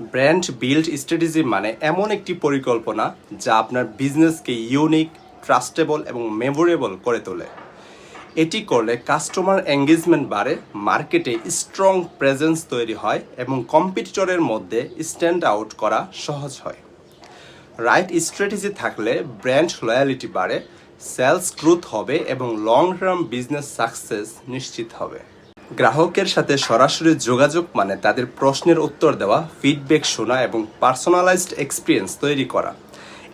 Brand build strategy মানে এমন একটি পরিকল্পনা যা আপনার বিজনেসকে ইউনিক, ট্রাস্টেবল এবং মেমোরেবল করে তোলে। এটি করলে কাস্টমার এঙ্গেজমেন্ট বাড়ে, মার্কেটে স্ট্রং প্রেজেন্স তৈরি হয় এবং কম্পিটিটরের মধ্যে স্ট্যান্ড আউট করা সহজ হয়। রাইট স্ট্র্যাটেজি থাকলে ব্র্যান্ড লয়ালিটি বাড়ে, সেলস গ্রোথ হবে এবং লং টার্ম বিজনেস সাকসেস নিশ্চিত হবে। গ্রাহকের সাথে সরাসরি যোগাযোগ মানে তাদের প্রশ্নের উত্তর দেওয়া ফিডব্যাক শোনা এবং পার্সোনালাইজড এক্সপিরিয়েন্স তৈরি করা।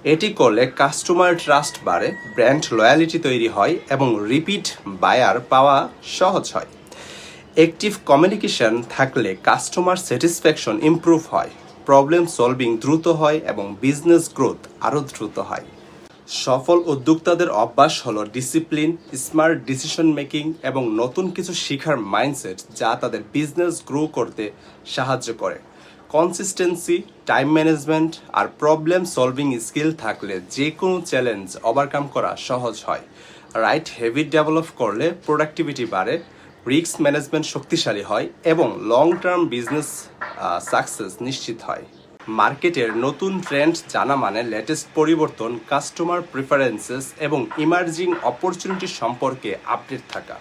এটি করলে কাস্টমার ট্রাস্ট বাড়ে ব্র্যান্ড লয়ালিটি তৈরি হয় এবং রিপিট বায়ার পাওয়া সহজ হয়। অ্যাক্টিভ কমিউনিকেশন থাকলে কাস্টমার স্যাটিসফ্যাকশন ইমপ্রুভ হয় প্রবলেম সলভিং দ্রুত হয় এবং বিজনেস গ্রোথ আরও দ্রুত হয়। সফল উদ্যোক্তাদের অভ্যাস হলো ডিসিপ্লিন স্মার্ট ডিসিশন মেকিং এবং নতুন কিছু শেখার মাইন্ডসেট যা তাদের বিজনেস গ্রো করতে সাহায্য করে। কনসিস্টেন্সি টাইম ম্যানেজমেন্ট আর প্রবলেম সলভিং স্কিল থাকলে যে কোনো চ্যালেঞ্জ ওভারকাম করা সহজ হয়। রাইট হ্যাবিট ডেভেলপ করলে প্রোডাক্টিভিটি বাড়ে রিস্ক ম্যানেজমেন্ট শক্তিশালী হয় এবং লং টার্ম বিজনেস সাকসেস নিশ্চিত হয়। মার্কেটের নতুন ট্রেন্ড জানা মানে লেটেস্ট পরিবর্তন কাস্টমার প্রিফারেন্সেস এবং ইমার্জিং অপরচুনিটি সম্পর্কে আপডেট থাকা।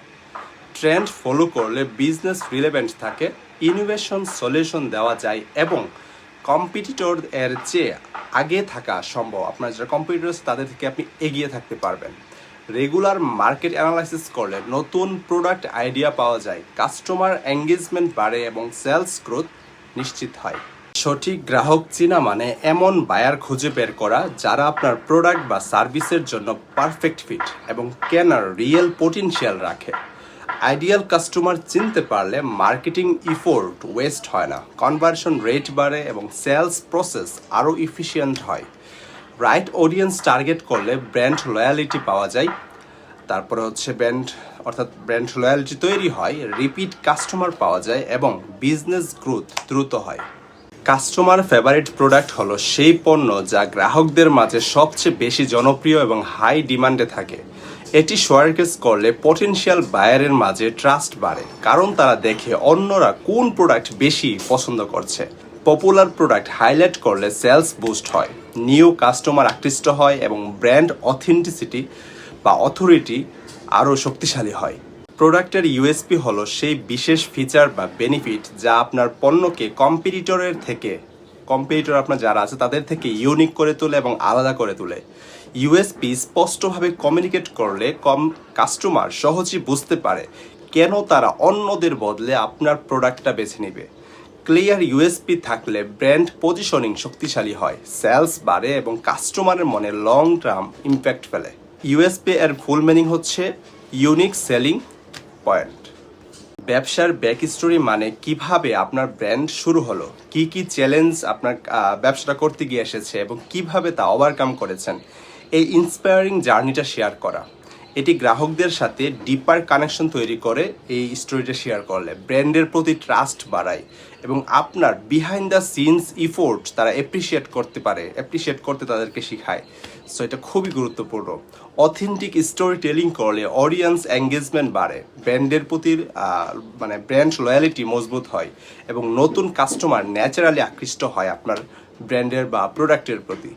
ট্রেন্ড ফলো করলে বিজনেস রিলেভেন্ট থাকে ইনোভেশন সলিউশন দেওয়া যায় এবং কম্পিটিটর এর চেয়ে আগে থাকা সম্ভব। আপনার যারা কম্পিটিটর্স তাদের থেকে আপনি এগিয়ে থাকতে পারবেন। রেগুলার মার্কেট অ্যানালাইসিস করলে নতুন প্রোডাক্ট আইডিয়া পাওয়া যায় কাস্টমার এঙ্গেজমেন্ট বাড়ে এবং সেলস গ্রোথ নিশ্চিত হয়। সঠিক গ্রাহক চিনা মানে এমন বায়ার খুঁজে বের করা যারা আপনার প্রোডাক্ট বা সার্ভিসের জন্য পারফেক্ট ফিট এবং কেনার রিয়েল পোটেনশিয়াল রাখে। আইডিয়াল কাস্টমার চিনতে পারলে মার্কেটিং ইফোর্ট ওয়েস্ট হয় না। কনভার্সন রেট বাড়ে এবং সেলস প্রসেস আরও ইফিসিয়েন্ট হয়। রাইট অডিয়েন্স টার্গেট করলে ব্র্যান্ড লয়ালিটি পাওয়া যায়। তারপরে হচ্ছে ব্র্যান্ড অর্থাৎ ব্র্যান্ড লয়ালিটি তৈরি হয় রিপিট কাস্টমার পাওয়া যায় এবং বিজনেস গ্রোথ দ্রুত হয়। কাস্টমার ফেভারিট প্রোডাক্ট হলো সেই পণ্য যা গ্রাহকদের মাঝে সবচেয়ে বেশি জনপ্রিয় এবং হাই ডিমান্ডে থাকে। এটি শোয়ারকেস করলে পটেনশিয়াল বায়ারের মাঝে ট্রাস্ট বাড়ে, কারণ তারা দেখে অন্যরা কোন প্রোডাক্ট বেশি পছন্দ করছে। পপুলার প্রোডাক্ট হাইলাইট করলে সেলস বুস্ট হয় নিউ কাস্টমার আকৃষ্ট হয় এবং ব্র্যান্ড অথেন্টিসিটি বা অথরিটি আরও শক্তিশালী হয়। প্রোডাক্টের ইউএসপি হলো সেই বিশেষ ফিচার বা বেনিফিট যা আপনার পণ্যকে কম্পিটিটরের থেকে কম্পিটিটর আপনার যারা আছে তাদের থেকে ইউনিক করে তোলে এবং আলাদা করে তোলে। ইউএসপি স্পষ্টভাবে কমিউনিকেট করলে কম কাস্টমার সহজেই বুঝতে পারে কেন তারা অন্যদের বদলে আপনার প্রোডাক্টটা বেছে নেবে। ক্লিয়ার ইউএসপি থাকলে ব্র্যান্ড পজিশনিং শক্তিশালী হয় সেলস বাড়ে এবং কাস্টমারের মনে লং টার্ম ইম্প্যাক্ট ফেলে ইউএসপি এর ফুল মিনিং হচ্ছে ইউনিক সেলিং পয়েন্ট ব্যবসার ব্যাক স্টোরি মানে কীভাবে আপনার ব্র্যান্ড শুরু হলো, কি কি চ্যালেঞ্জ আপনার ব্যবসাটা করতে গিয়ে এসেছে এবং কীভাবে তা ওভারকাম করেছেন, এই ইন্সপায়ারিং জার্নিটা শেয়ার করা। এটি গ্রাহকদের সাথে ডিপার কানেকশন তৈরি করে এই স্টোরিটা শেয়ার করলে। ব্র্যান্ডের প্রতি ট্রাস্ট বাড়ায় এবং আপনার বিহাইন্ড দ্য সিনস ইফোর্ট তারা অ্যাপ্রিসিয়েট করতে পারে অ্যাপ্রিসিয়েট করতে তাদেরকে শেখায়। সো এটা খুবই গুরুত্বপূর্ণ। অথেন্টিক স্টোরি টেলিং করলে অডিয়েন্স এঙ্গেজমেন্ট বাড়ে। ব্র্যান্ডের প্রতি মানে ব্র্যান্ড লয়ালিটি মজবুত হয় এবং নতুন কাস্টমার ন্যাচারালি আকৃষ্ট হয় আপনার ব্র্যান্ডের বা প্রোডাক্টের প্রতি।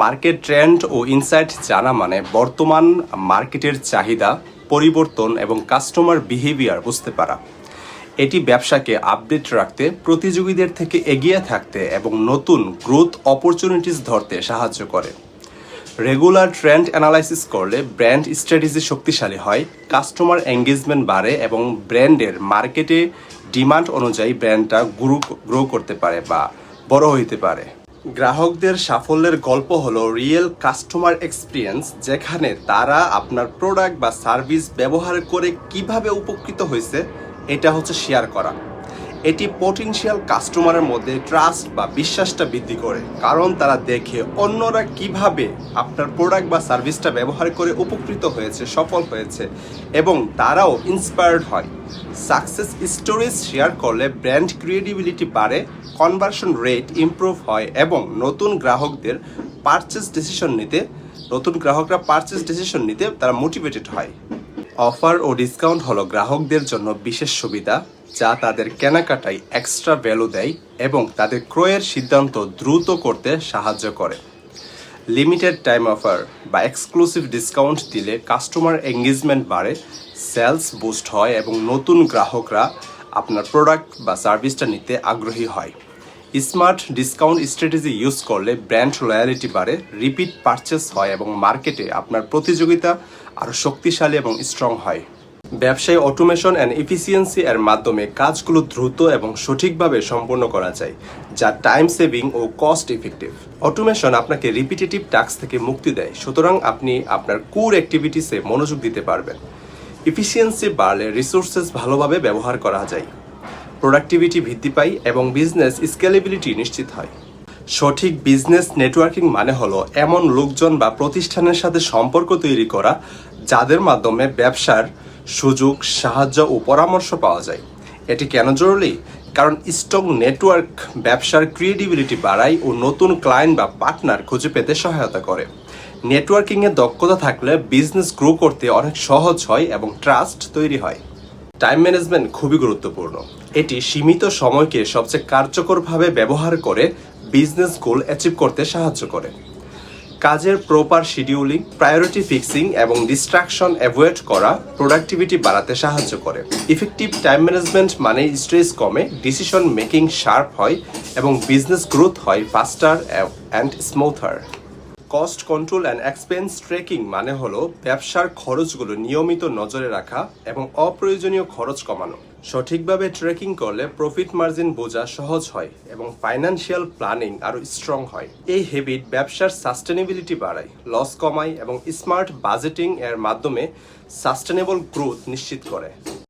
মার্কেট ট্রেন্ড ও ইনসাইট জানা মানে বর্তমান মার্কেটের চাহিদা, পরিবর্তন এবং কাস্টমার বিহেভিয়ার বুঝতে পারা। এটি ব্যবসাকে আপডেট রাখতে, প্রতিযোগীদের থেকে এগিয়ে থাকতে এবং নতুন গ্রোথ অপরচুনিটিস ধরতে সাহায্য করে। রেগুলার ট্রেন্ড অ্যানালাইসিস করলে ব্র্যান্ড স্ট্র্যাটেজি শক্তিশালী হয়, কাস্টমার এঙ্গেজমেন্ট বাড়ে এবং ব্র্যান্ডের মার্কেটে ডিমান্ড অনুযায়ী ব্র্যান্ডটা গ্রো গ্রো করতে পারে বা বড় হইতে পারে। গ্রাহকদের সাফল্যের গল্প হলো রিয়েল কাস্টমার এক্সপিরিয়েন্স, যেখানে তারা আপনার প্রোডাক্ট বা সার্ভিস ব্যবহার করে কীভাবে উপকৃত হয়েছে, এটা হচ্ছে শেয়ার করা। এটি পটেনশিয়াল কাস্টমারের মধ্যে ট্রাস্ট বা বিশ্বাসটা বৃদ্ধি করে। কারণ তারা দেখে অন্যরা কীভাবে আপনার প্রোডাক্ট বা সার্ভিসটা ব্যবহার করে উপকৃত হয়েছে, সফল হয়েছে এবং তারাও ইন্সপায়ার্ড হয়। সাকসেস স্টোরিজ শেয়ার করলে ব্র্যান্ড ক্রিয়েটিভিলিটি বাড়ে কনভার্সন রেট ইমপ্রুভ হয় এবং নতুন গ্রাহকদের পারচেস ডিসিশন নিতে, নতুন গ্রাহকরা পারচেস ডিসিশন নিতে তারা মোটিভেটেড হয়। অফার ও ডিসকাউন্ট হলো গ্রাহকদের জন্য বিশেষ সুবিধা। যা তাদের কেনাকাটায় এক্সট্রা ভ্যালু দেয় এবং তাদের ক্রয়ের সিদ্ধান্ত দ্রুত করতে সাহায্য করে। লিমিটেড টাইম অফার বা এক্সক্লুসিভ ডিসকাউন্ট দিলে কাস্টমার এঙ্গেজমেন্ট বাড়ে সেলস বুস্ট হয় এবং নতুন গ্রাহকরা আপনার প্রোডাক্ট বা সার্ভিসটা নিতে আগ্রহী হয়। স্মার্ট ডিসকাউন্ট স্ট্র্যাটেজি ইউজ করলে ব্র্যান্ড লয়ালিটি বাড়ে রিপিট পারচেস হয় এবং মার্কেটে আপনার প্রতিযোগিতা আরও শক্তিশালী এবং স্ট্রং হয়। ব্যবসায় অটোমেশন অ্যান্ড এফিসিয়েন্সি এর মাধ্যমে কাজগুলো দ্রুত এবং সঠিকভাবে সম্পন্ন করা যায়, যা টাইম সেভিং ও কস্ট ইফেক্টিভ অটোমেশন আপনাকে রিপিটেটিভ টাস্ক থেকে মুক্তি দেয়, সুতরাং আপনি আপনার কুর অ্যাক্টিভিটিসে মনোযোগ দিতে পারবেন। এফিসিয়েন্সি বাড়লে রিসোর্সেস ভালোভাবে ব্যবহার করা যায়। প্রোডাক্টিভিটি বৃদ্ধি পায় এবং বিজনেস স্কেলেবিলিটি নিশ্চিত হয়। সঠিক বিজনেস নেটওয়ার্কিং মানে হলো এমন লোকজন বা প্রতিষ্ঠানের সাথে সম্পর্ক তৈরি করা, যাদের মাধ্যমে ব্যবসার সুযোগ, সাহায্য ও পরামর্শ পাওয়া যায়। এটি কেন জরুরি? কারণ স্টক নেটওয়ার্ক ব্যবসার ক্রিয়েটিভিলিটি বাড়ায় ও নতুন ক্লায়েন্ট বা পার্টনার খুঁজে পেতে সহায়তা করে। নেটওয়ার্কিংয়ে দক্ষতা থাকলে বিজনেস গ্রো করতে অনেক সহজ হয় এবং ট্রাস্ট তৈরি হয়। টাইম ম্যানেজমেন্ট খুবই গুরুত্বপূর্ণ। এটি সীমিত সময়কে সবচেয়ে কার্যকরভাবে ব্যবহার করে বিজনেস গোল অ্যাচিভ করতে সাহায্য করে। কাজের প্রপার শিডিউলিং প্রায়োরিটি ফিক্সিং এবং ডিস্ট্রাকশন অ্যাভয়েড করা প্রোডাক্টিভিটি বাড়াতে সাহায্য করে। ইফেক্টিভ টাইম ম্যানেজমেন্ট মানে স্ট্রেস কমে ডিসিশন মেকিং শার্প হয় এবং বিজনেস গ্রোথ হয় faster and smoother cost control and expense tracking মানে হলো ব্যবসার খরচগুলো নিয়মিত নজরে রাখা এবং অপ্রয়োজনীয় খরচ কমানো। সঠিকভাবে ট্রেকিং করলে প্রফিট মার্জিন বোঝা সহজ হয় এবং ফাইন্যান্সিয়াল প্ল্যানিং আরও স্ট্রং হয়। এই হ্যাবিট ব্যবসার সাস্টেনেবিলিটি বাড়ায় লস কমায় এবং স্মার্ট বাজেটিং এর মাধ্যমে সাস্টেনেবল গ্রোথ নিশ্চিত করে।